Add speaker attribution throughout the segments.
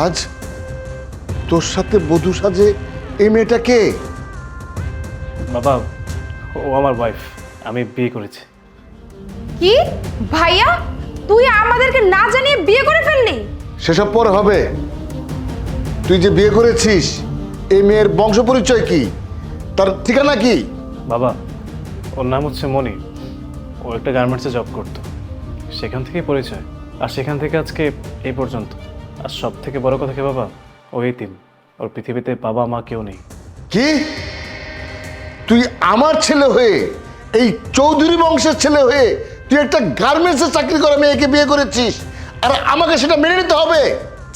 Speaker 1: রাজ তোর সাথে বধূ সাজে এই মেয়েটা কে?
Speaker 2: বাবা ও আমার ওয়াইফ আমি বিয়ে করেছি।
Speaker 3: কি? ভাইয়া তুই আমাদেরকে না জানিয়ে বিয়ে করে ফেললি?
Speaker 1: সেসব পরে হবে। তুই যে বিয়ে করেছিস এই মেয়ের বংশ পরিচয় কি? তার ঠিকানা কি?
Speaker 2: বাবা ওর নাম হচ্ছে মনি ও একটা গার্মেন্টসে জব করতো। সেখান থেকেই পরিচয়। আর সেখান থেকে আজকে এই পর্যন্ত। আর সব থেকে বড় কথা কি বাবা? ও তিন। ওর পৃথিবীতে বাবা মা কেউ নেই।
Speaker 1: কি? তুই আমার ছেলে হয়ে এই চৌধুরী বংশের ছেলে হয়ে তুই একটা গার্মেন্টসে চাকরি করা মেয়েকে বিয়ে করেছিস আর আমাকে সেটা মেনে নিতে হবে?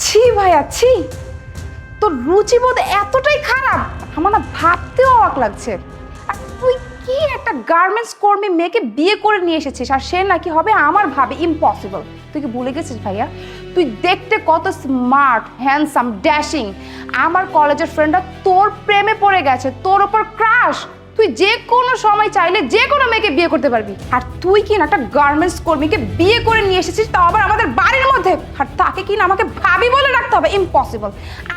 Speaker 3: ছি ভাইয়া ছি। তোর রুচিবোধ এতটাই খারাপ আমার না ভাবতেও অবাক লাগছে। আর তুই কি একটা গার্মেন্টস কর্মী মেয়েকে বিয়ে করে নিয়ে এসেছিস আর সে নাকি হবে আমার ভাবে? ইম্পসিবল তুই কি ভুলে গেছিস ভাইয়া? তুই দেখতে কত স্মার্ট হ্যান্ডসাম ড্যাশিং আমার কলেজের ফ্রেন্ডরা তোর প্রেমে পড়ে গেছে, তোর ওপর ক্রাশ তুই যে কোনো সময় চাইলে যে কোনো মেয়েকে বিয়ে করতে পারবি। আর তুই কি না একটা গার্মেন্টস কর্মীকে বিয়ে করে নিয়ে এসেছিস, তাও আবার আমাদের বাড়ির মধ্যে? আর তাকে কি না আমাকে ভাবি বলে রাখতে হবে? ইম্পসিবল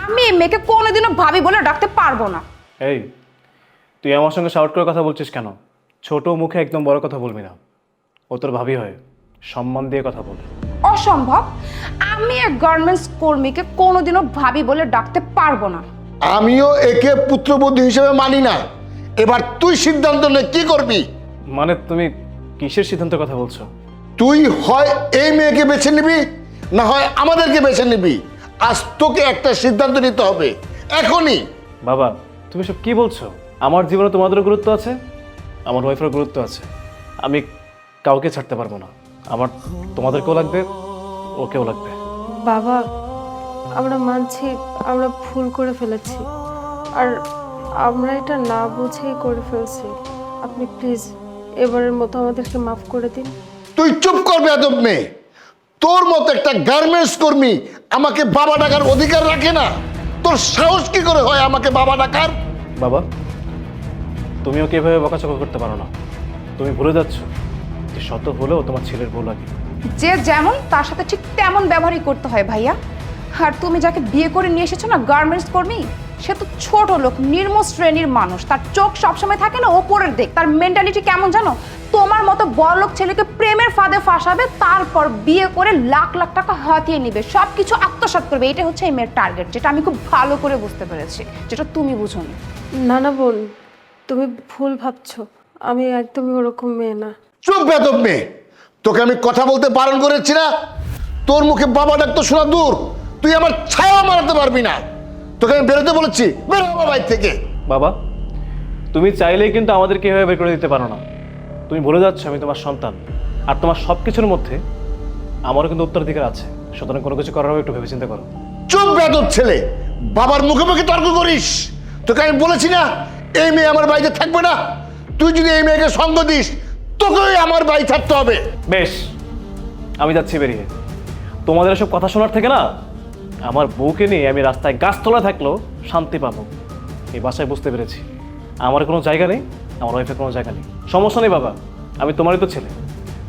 Speaker 3: আমি এই মেয়েকে কোনোদিনও ভাবি বলে রাখতে পারব না।
Speaker 2: এই, তুই আমার সঙ্গে শাউট করে কথা বলছিস কেন? ছোট মুখে একদম বড় কথা বলবি না। ও তোর ভাবি হয়। সম্মান দিয়ে কথা বল।
Speaker 3: অসম্ভব। আমি এক গার্মেন্টস কর্মীকে কোনোদিনও ভাবি বলে ডাকতে পারব না।
Speaker 1: আমিও একে পুত্রবধূ হিসেবে মানি না। এবার তুই সিদ্ধান্ত নে কি করবি?
Speaker 2: মানে তুমি কিসের সিদ্ধান্তের কথা বলছো?
Speaker 1: তুই হয় এই মেয়েকে বেছে নিবি না হয় আমাদেরকে বেছে নিবি। আজ তোকে একটা সিদ্ধান্ত নিতে হবে এখনই।
Speaker 2: বাবা তুমি সব কি বলছো? আমার জীবনে তোমাদেরও গুরুত্ব আছে আমার ওয়াইফের গুরুত্ব আছে। আমি কাউকে ছাড়তে পারব না। আমার তোমাদেরকেও লাগবে ওকেও লাগবে।
Speaker 4: বাবা আমরা মানছি আমরা ভুল করে ফেলেছি। আর আমরা এটা না বুঝেই করে ফেলছি। আপনি প্লিজ এবারের মতো আমাদেরকে মাফ করে দিন।
Speaker 1: তুই চুপ করবে আদব মেয়ে। তোর মতো একটা গার্মেন্টস কর্মী আমাকে বাবা ডাকার অধিকার রাখে না। তোর সাহস কি করে হয় আমাকে বাবা ডাকার?
Speaker 2: বাবা তুমিও কি এভাবে বকাচকা করতে পারো না। তুমি ভুলে যাচ্ছ। যে শত হলেও তোমার ছেলের বউ লাগে।
Speaker 3: যে যেমন তার সাথে ঠিক তেমন ব্যবহারই করতে হয় ভাইয়া। আর তুমি যাকে বিয়ে করে নিয়ে এসেছ না গার্মেন্টস কর্মী সে তো ছোট লোক নির্ম শ্রেণির মানুষ। তার চোখ সবসময় থাকে না ওপরের দিক। তার মেন্টালিটি কেমন জানো? তোমার মতো বড়লোক ছেলেকে প্রেমের ফাঁদে ফাঁসাবে তারপর বিয়ে করে লাখ লাখ টাকা হাতিয়ে নিবে সব কিছু আত্মসাৎ করবে। এটা হচ্ছে এই মেয়ের টার্গেট যেটা আমি খুব ভালো করে বুঝতে পেরেছি যেটা তুমি বুঝো
Speaker 4: না না বোন তুমি ভুল ভাবছ। আমি একদমই ওরকম মেয়ে না।
Speaker 1: চুপ বেদব মেয়ে। তোকে আমি কথা বলতে বারণ করেছি না? তোর মুখে বাবা ডাক তো শোনা দূর। তুই আমার ছায়া মারাতে পারবি না। তোকে আমি বেরোতে বলেছি বেরো আমার বাড়ি থেকে।
Speaker 2: বাবা তুমি চাইলেই কিন্তু আমাদেরকে এভাবে বের করে দিতে পারো না। তুমি ভুলে যাচ্ছ আমি তোমার সন্তান। আর তোমার সব কিছুর মধ্যে আমারও কিন্তু উত্তরাধিকার আছে। সুতরাং কোনো কিছু করার একটু ভেবে চিন্তা করো।
Speaker 1: চুপ বেদব ছেলে। বাবার মুখে মুখে তর্ক করিস। তোকে আমি বলেছি না এই মেয়ে আমার বাড়িতে থাকবে না। তুই যদি এই মেয়েকে সঙ্গ দিস তোকেই আমার বাড়ি থাকতে হবে।
Speaker 2: বেশ আমি যাচ্ছি বেরিয়ে। তোমাদের এসব কথা শোনার থেকে না আমার বউকে নিয়ে আমি রাস্তায় গাছতলা থাকলেও শান্তি পাবো। এই বাসায় বুঝতে পেরেছি। আমার কোনো জায়গা নেই আমার ওয়াইফের কোনো জায়গা নেই। সমস্যা নেই বাবা আমি তোমারই তো ছেলে।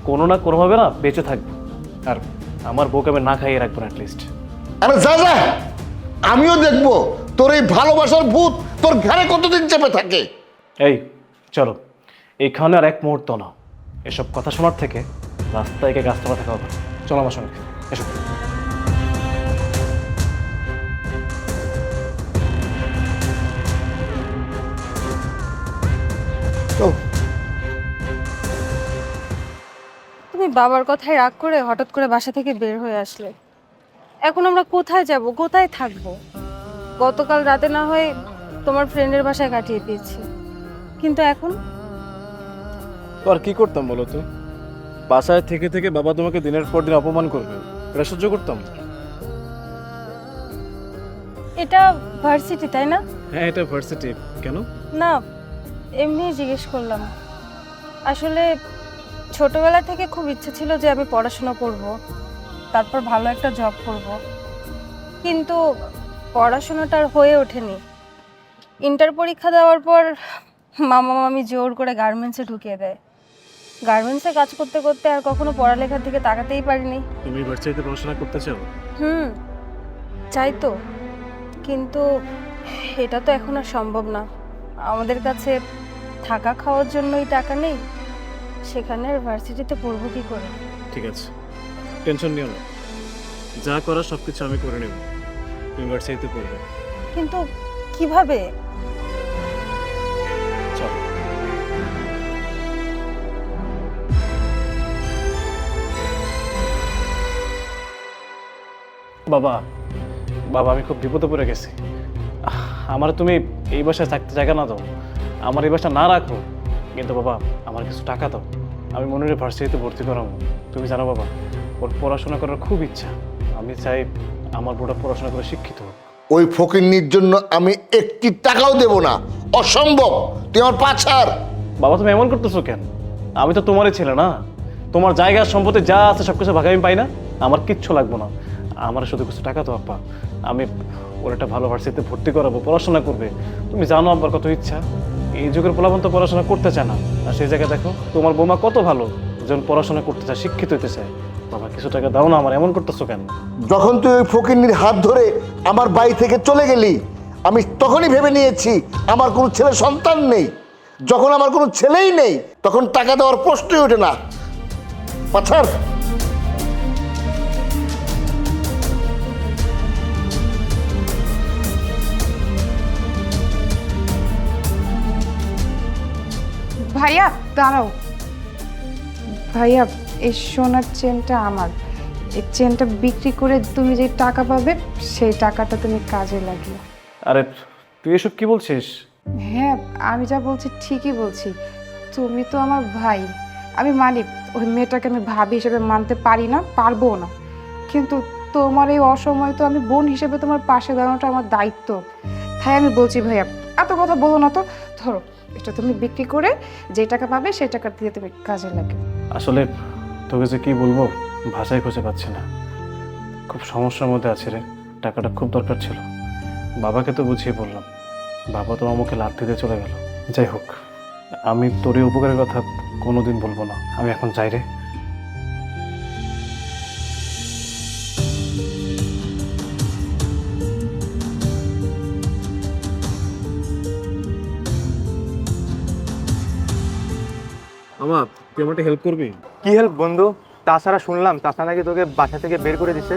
Speaker 2: কোনো না কোনোভাবে না বেঁচে থাকব। আর আমার বউকে আমি না খাইয়ে রাখব না অ্যাটলিস্ট
Speaker 1: আরে যা যা! আমিও দেখব তোর এই ভালোবাসার ভূত তোর ঘরে কতদিন চেপে থাকে?
Speaker 2: এই চলো। এখানে আর এক মুহূর্ত না। এসব কথা শোনার থেকে রাস্তায় গিয়ে গাছতলা থাকা হবে চলো আমার সঙ্গে। এসো।
Speaker 1: চল।
Speaker 4: তুমি বাবার কথায় রাগ করে হঠাৎ করে বাসা থেকে বের হয়ে আসলে। এখন আমরা কোথায় যাব? কোথায় থাকব? গতকাল রাতে না হয় তোমার ফ্রেন্ডের বাসায় কাটিয়ে দিয়েছি। কিন্তু এখন
Speaker 2: তো আর কি করতাম বলো তো? বাসায় থেকে থেকে বাবা তোমাকে দিনের পর দিন অপমান করবে। এটা সহ্য করতাম?
Speaker 4: এটা ভার্সিটি তাই না?
Speaker 2: হ্যাঁ এটা ভার্সিটি। কেন?
Speaker 4: না এমনি জিজ্ঞেস করলাম। আসলে ছোটবেলা থেকে খুব ইচ্ছে ছিল যে আমি পড়াশোনা করব তারপর ভালো একটা জব করব। কিন্তু পড়াশোনাটা আর হয়ে ওঠেনি। ইন্টার পরীক্ষা দেওয়ার পর মামা মামি জোর করে গার্মেন্টসে ঢুকিয়ে দেয়। গার্মেন্টসে কাজ করতে করতে আর কখনো পড়ালেখার দিকে তাকাতেই পারিনি।
Speaker 2: তুমি ভার্সিটিতে পড়াশোনা করতে চাও?
Speaker 4: হুম চাই তো। কিন্তু এটা তো এখন আর সম্ভব না। আমাদের কাছে থাকা খাওয়ার জন্যই টাকা নেই। সেখানে ভার্সিটিতে পড়ব কি করে?
Speaker 2: ঠিক আছে। টেনশন নিও না। যা করার সব কিছু আমি করে নেব। ইউনিভার্সিটিতে পড়বে।
Speaker 4: কিন্তু কীভাবে?
Speaker 2: বাবা বাবা আমি খুব বিপদে পড়ে গেছি। আমার তুমি এই বাসায় থাকতে জায়গা না দাও। আমার এই বাসা না রাখো। কিন্তু বাবা আমার কিছু টাকা দাও। আমি মনের ভার্সিটিতে ভর্তি করাবো। তুমি জানো বাবা ওর পড়াশোনা করার খুব ইচ্ছা। আমি চাই আমার বোটা পড়াশোনা করে শিক্ষিত হোক।
Speaker 1: ওই ফকিন্নির জন্য আমি একটি টাকাও দেব না। অসম্ভব! তুই আমার পাছার
Speaker 2: বাবা তুমি এমন করতেছো কেন? আমি তো তোমারই ছেলে না। তোমার জায়গা সম্পত্তি যা আছে সব কিছু ভাগে আমি পাই না। আমার কিচ্ছু লাগবে না। আমার শুধু কিছু টাকা তো আব্বা। আমি ওর একটা ভালো ভার্সিটিতে ভর্তি করাবো, পড়াশোনা করবে। তুমি জানো আব্বার কত ইচ্ছা? এই যুগের পোলাপন তো পড়াশোনা করতে চায় না। আর সেই জায়গায় দেখো, তোমার বৌমা কত ভালো যেন পড়াশোনা করতে চায়, শিক্ষিত হতে চায়। বাবা, কিছু টাকা দাও না আমার, এমন করতেছো কেন?
Speaker 1: যখন তুই ওই ফকিন্নির হাত ধরে আমার বাড়ি থেকে চলে গেলি, আমি তখনই ভেবে নিয়েছি, আমার কোনো ছেলে সন্তান নেই। যখন আমার কোনো ছেলেই নেই, তখন টাকা দেওয়ার প্রশ্নই ওঠে না। পাছার
Speaker 3: ভাইয়া দাঁড়াও। ভাইয়া এই সোনার চেনটা আমার। এই চেনটা বিক্রি করে তুমি যে টাকা পাবে সেই টাকাটা তুমি কাজে লাগিও
Speaker 2: আরে তুই এসব কি বলছিস?
Speaker 3: হ্যাঁ আমি যা বলছি ঠিকই বলছি। তুমি তো আমার ভাই। আমি মানি ওই মেয়েটাকে আমি ভাবি হিসেবে মানতে পারি না পারব না। কিন্তু তোমার এই অসময় তো আমি বোন হিসেবে তোমার পাশে দাঁড়ানোটা আমার দায়িত্ব। তাই আমি বলছি ভাইয়া এত কথা বলো না তো। ধরো এটা তুমি বিক্রি করে যে টাকা পাবে সেই টাকা দিয়ে তুমি কাজে লাগে।
Speaker 2: আসলে তোকে যে কি বলব, ভাষায় খুঁজে পাচ্ছি না। খুব সমস্যার মধ্যে আছে রে। টাকাটা খুব দরকার ছিল। বাবাকে তো বুঝিয়ে বললাম। বাবা তো আমাকে লাভ দিতে চলে গেল। যাই হোক, আমি তোর উপকারের কথা কোনোদিন বলব না। আমি এখন যাই রে। তুই আমার হেল্প করবি?
Speaker 5: কি হেল্প বন্ধু? তাছাড়া শুনলাম তাছাড়া নাকি তোকে বাসা থেকে বের করে দিছে।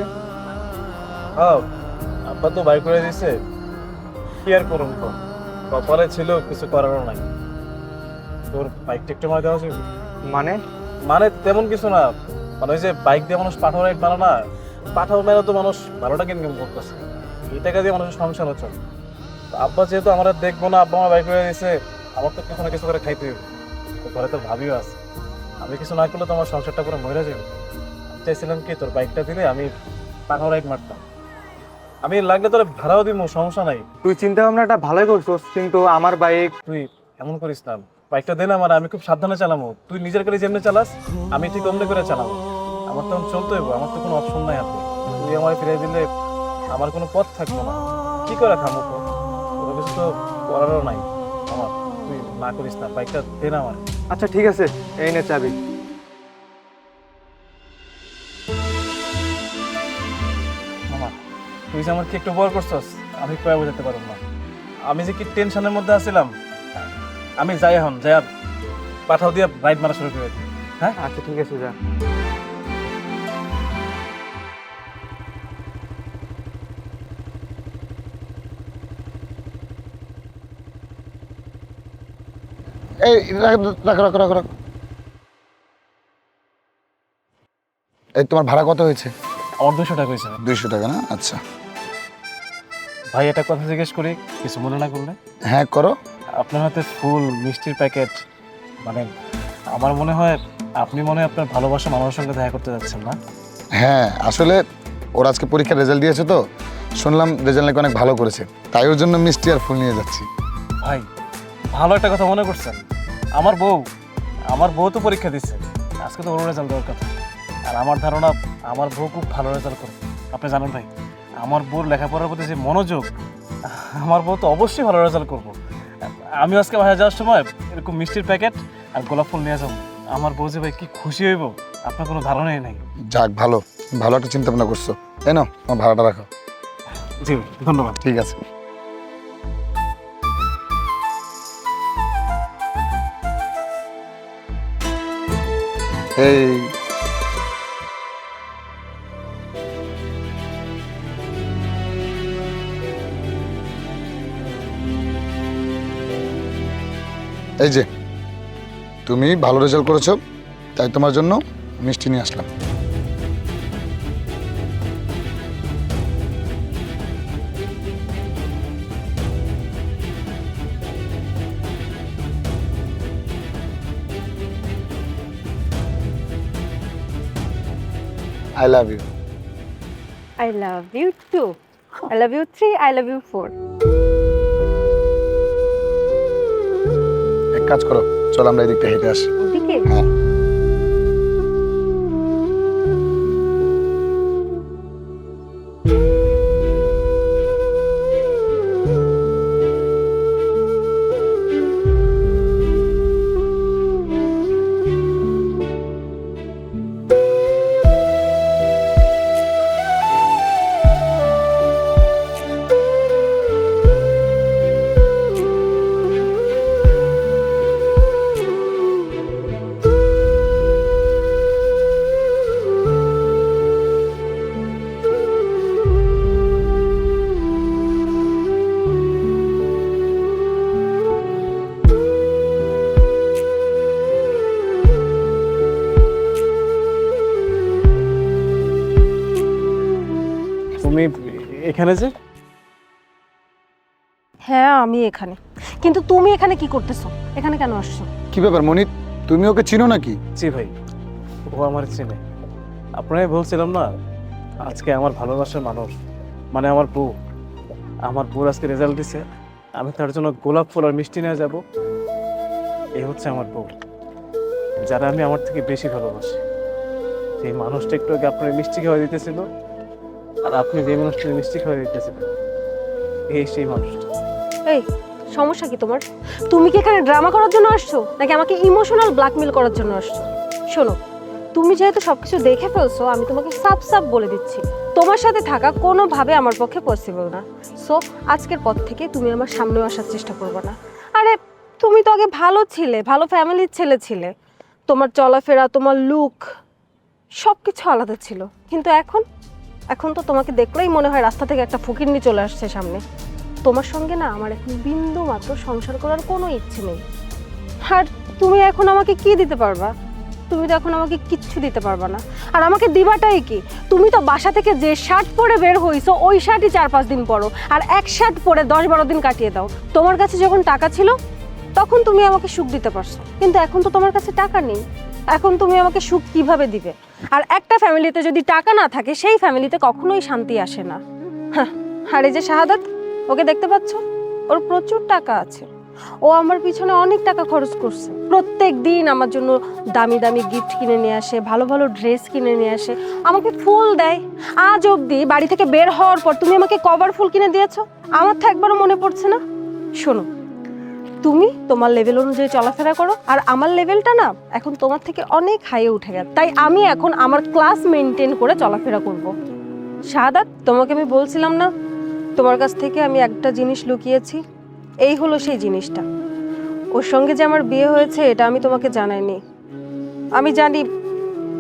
Speaker 2: আব্বা তো বাই করে দিছে। কি আর করুন তো কপালে ছিল কিছু করারও নাই। তোর বাইকটা একটু মারা দেওয়া যাবে
Speaker 5: মানে?
Speaker 2: মানে তেমন কিছু না। মানে ওই যে বাইক দিয়ে মানুষ পাঠাও রাইড মারা না পাঠাও মেলা তো মানুষ টাকা ইনকাম করতেছে। এই টাকা দিয়ে মানুষের সংসার চলে তো আব্বা যেহেতু আমরা দেখব না আব্বা আমার বাইক করে দিছে আমার তো কিছু না কিছু করে খাইতে হবে তো ঘরে তো ভাবিও আছে। আমি কিছু না করলে তো আমার সংসারটা পুরো মরে যাবে। চাইছিলাম কি তোর বাইকটা দিলে আমি পাঠাও রাইড মারতাম আমি লাগলে তোর ভাড়াও দিব সমস্যা নাই।
Speaker 5: তুই চিন্তা ভাবনাটা ভালোই করছোস কিন্তু আমার বাইক
Speaker 2: তুই এমন করিস না। বাইকটা দে না আমার আমি খুব সাবধানে চালাবো তুই নিজের গাড়ি যেমনি চালাস আমি ঠিক অমনি করে চালাবো। আমার তো চলতে হইব আমার তো কোনো অপশন নাই হাতে। তুই আমায় ফিরে দিলে আমার কোনো পথ থাকব না। কি করে খামো তো কোনো কিছু তো করারও নাই। আমার তুই না করিস না বাইকটা দে না আমার
Speaker 5: আচ্ছা ঠিক আছে। এই নে চাবি।
Speaker 2: মামা তুই যে আমার কি একটু বড় করছস আমি কয়ে বোঝাতে পারব না। আমি যে কি টেনশনের মধ্যে আছিলাম আমি যাই এখন যাই পাঠাও দিয়ে রাইড মারা শুরু করে দিই হ্যাঁ?
Speaker 5: আচ্ছা ঠিক আছে যা।
Speaker 1: এই রাখ- রাখো রাখো রাখো এই তোমার ভাড়া কত হয়েছে?
Speaker 2: আমার দুশো টাকা হয়েছে।
Speaker 1: দুইশো টাকা না? আচ্ছা।
Speaker 2: ভাই একটা কথা জিজ্ঞেস করি কিছু মনে না করলে?
Speaker 1: হ্যাঁ করো।
Speaker 2: আপনার হাতে ফুল মিষ্টির প্যাকেট মানে আমার মনে হয় আপনি মনে হয় আপনার ভালোবাসা মানুষের সঙ্গে দেখা করতে যাচ্ছেন না।
Speaker 1: হ্যাঁ আসলে ওর আজকে পরীক্ষার রেজাল্ট দিয়েছে তো শুনলাম রেজাল্ট নাকি অনেক ভালো করেছে। তাই ওর জন্য মিষ্টি আর ফুল নিয়ে যাচ্ছি।
Speaker 2: ভাই ভালো একটা কথা মনে করছেন? আমার বউ আমার বউ তো পরীক্ষা দিচ্ছে আজকে তো ওর রেজাল্ট দেওয়ার কথা। আর আমার ধারণা আমার বউ খুব ভালো রেজাল্ট করবে। আপনি জানেন ভাই আমার বউর লেখাপড়ার প্রতি যে মনোযোগ আমার বউ তো অবশ্যই ভালো রেজাল্ট করব। আমি আজকে বাইরে যাওয়ার সময় এরকম মিষ্টির প্যাকেট আর গোলাপ ফুল নিয়ে যাব। আমার বউ যে ভাই কি খুশি হইব আপনার কোনো ধারণাই নাই।
Speaker 1: যাক ভালো। ভালো একটা চিন্তা ভাবনা করছ। তাই না? আমার ভাড়াটা রাখো।
Speaker 2: জি ধন্যবাদ।
Speaker 6: ঠিক আছে। এই। এই যে তুমি ভালো রেজাল্ট করেছ তাই তোমার জন্য মিষ্টি নিয়ে আসলাম। I love you
Speaker 4: I love you two I love you three I love you four
Speaker 6: এক কাজ করো চল আমরা এদিকটা হেঁটে আসি।
Speaker 4: ওদিকে?
Speaker 6: হ্যাঁ।
Speaker 2: এখানে যে?
Speaker 4: হ্যাঁ আমি এখানে। কিন্তু তুমি এখানে কি করতেছো? এখানে কেন আসছো?
Speaker 6: কি ব্যাপার মনিত তুমি ওকে চিনো নাকি?
Speaker 2: জি ভাই ও আমার চেনে। আপনারাই বলছিলাম না আজকে আমার ভালোবাসার মানুষ মানে আমার বউ। আমার বউর আজকে রেজাল্ট দিছে আমি তার জন্য গোলাপ ফুল আর মিষ্টি নিয়ে যাব। এই হচ্ছে আমার বউ যারা আমি আমার থেকে বেশি ভালোবাসি। সেই মানুষটা একটু আগে আপনার মিষ্টি খাওয়া দিতেছিল আর আপনি যে মানুষটা মিষ্টি খাওয়া দিতেছিলেন এই সেই মানুষটা।
Speaker 4: এই, সমস্যা কি তোমার? তুমি কি এখানে ড্রামা করার জন্য আসছো? নাকি আমাকে ইমোশনাল ব্ল্যাকমেল করার জন্য আসছো? শোনো, তুমি যেহেতু সবকিছু দেখে ফেলছো, আমি তোমাকে সাফ সাফ বলে দিচ্ছি। তোমার সাথে থাকা কোনোভাবে আমার পক্ষে পসিবল না। সো আজকের পর থেকে তুমি আমার সামনেও আসার চেষ্টা করবে না। আরে, তুমি তো আগে ভালো ছিলে, ভালো ফ্যামিলির ছেলে ছিলে। তোমার চলাফেরা, তোমার লুক সব কিছু আলাদা ছিল। কিন্তু এখন এখন তো তোমাকে দেখলেই মনে হয় রাস্তা থেকে একটা ফকিরনি চলে আসছে সামনে। তোমার সঙ্গে না আমার এখন বিন্দু মাত্র সংসার করার কোনো ইচ্ছে নেই। আর তুমি এখন আমাকে কি দিতে পারবা? তুমি তো এখন আমাকে কিচ্ছু দিতে পারবা না। আর আমাকে দিবাটাই কি? তুমি তো বাসা থেকে যে শার্ট পরে বের হইছো, ওই শার্টই চার পাঁচ দিন পরো। আর এক শার্ট পরে দশ বারো দিন কাটিয়ে দাও। তোমার কাছে যখন টাকা ছিল, তখন তুমি আমাকে সুখ দিতে পারছ। কিন্তু এখন তো তোমার কাছে টাকা নেই। এখন তুমি আমাকে সুখ কীভাবে দিবে? আর একটা ফ্যামিলিতে যদি টাকা না থাকে, সেই ফ্যামিলিতে কখনোই শান্তি আসে না। আর এই যে শাহাদাত, ওকে দেখতে পাচ্ছ? ওর প্রচুর টাকা আছে। ও আমার পিছনে অনেক টাকা খরচ করছে। প্রত্যেক দিন আমার জন্য দামি দামি গিফট কিনে নিয়ে আসে, ভালো ভালো ড্রেস কিনে নিয়ে আসে, আমাকে ফুল দেয়। আজ অবধি বাড়ি থেকে বের হওয়ার পর তুমি আমাকে কভার ফুল কিনে দিয়েছ? আমার তো একবারও মনে পড়ছে না। শোনো তুমি তোমার লেভেল অনুযায়ী চলাফেরা করো, আর আমার লেভেলটা না এখন তোমার থেকে অনেক হাইয়ে উঠে গেছে। তাই আমি এখন আমার ক্লাস মেনটেন করে চলাফেরা করব। শাহাদাত, তোমাকে আমি বলছিলাম না, তোমার কাছ থেকে আমি একটা জিনিস লুকিয়েছি, এই হলো সেই জিনিসটা। ওর সঙ্গে যে আমার বিয়ে হয়েছে, এটা আমি তোমাকে জানাইনি। আমি জানি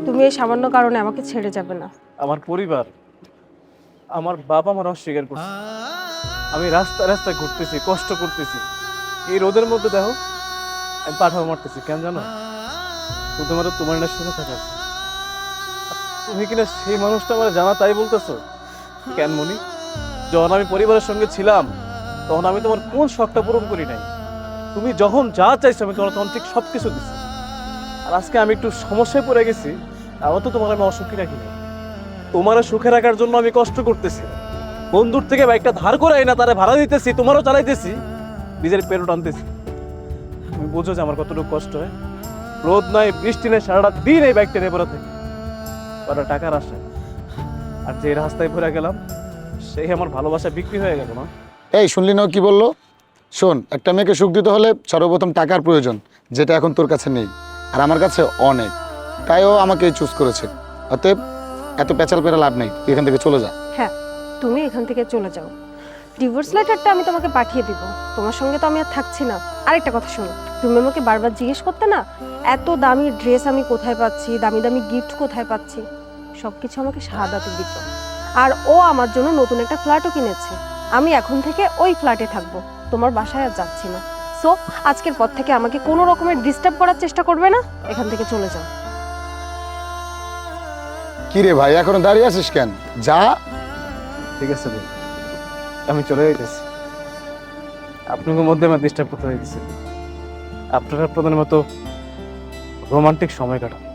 Speaker 4: তুমি এই সামান্য কারণে আমাকে ছেড়ে যাবে না।
Speaker 2: আমার পরিবার, আমার বাবা আমার অস্বীকার করছে। আমি রাস্তা রাস্তায় ঘুরতেছি, কষ্ট করতেছি। এই রোদের মধ্যে দেখো, আমি পাঠাও মারতেছি, কেন জানো? শুধুমাত্র তোমার না শুনে থাকা তুমি কিনা সেই মানুষটা আমার জানা তাই বলতেছো? কেন মনি? যখন আমি পরিবারের সঙ্গে ছিলাম, তখন আমি তোমার কোন শখটা পূরণ করি নাই? তুমি যখন যা চাইছো, আমি তোমার তখন ঠিক সব কিছু দিচ্ছি আর আজকে আমি একটু সমস্যায় পড়ে গেছি, তাও তো তোমার আমি অসুখী রাখি না তোমার সুখে রাখার জন্য আমি কষ্ট করতেছি। বন্ধুর থেকে বাইকটা ধার করে না, তারা ভাড়া দিতেছি, তোমারও চালাইতেছি। নিজের পেরো টানতেছি। তুমি বুঝো যে আমার কতটুকু কষ্ট হয়। রোদ নাই বৃষ্টি নেই সারাটা দিন এই বাইকটা নিয়ে পড়ে থাকি। টাকার আসে আর যে রাস্তায় পড়ে গেলাম সেই আমার ভালোবাসা বিক্রি হয়ে গেল না
Speaker 6: এই শুনলি না ও কি বলল? শোন একটা মেয়েকে সুখ দিতে হলে সর্বপ্রথম টাকার প্রয়োজন যেটা এখন তোর কাছে নেই আর আমার কাছে অনেক। তাই ও আমাকে চুজ করেছে। অতএব এত পেঁচাল পেরা লাভ নেই এখান থেকে চলে যা।
Speaker 4: হ্যাঁ তুমি এখান থেকে চলে যাও। ডিভোর্স লেটারটা আমি তোমাকে পাঠিয়ে দিব। তোমার সঙ্গে তো আমি আর থাকছি না। আরেকটা কথা শোনো তুমি আমাকে বারবার জিজ্ঞেস করতে না এত দামি ড্রেস আমি কোথায় পাচ্ছি দামি দামি গিফট কোথায় পাচ্ছি সব কিছু আমাকে শাহাদাতে দিত। আর ও আমার জন্য নতুন একটা ফ্ল্যাটও কিনেছে। আমি এখন থেকে ওই ফ্ল্যাটে থাকব তোমার বাসায় আর যাচ্ছি না। সো আজকের পর থেকে আমাকে কোনো রকমের ডিস্টার্ব করার চেষ্টা করবে না এখান থেকে চলে যাও।
Speaker 6: কি রে ভাই এখনও দাঁড়িয়ে আছিস কেন? যা।
Speaker 2: ঠিক আছে ভাই। আমি চলে যাইতেছি। আপনাদের মধ্যে আমার ডিস্টার্ব করতে হয়েছে আপনারা আপনাদের মতো রোমান্টিক সময় কাটান।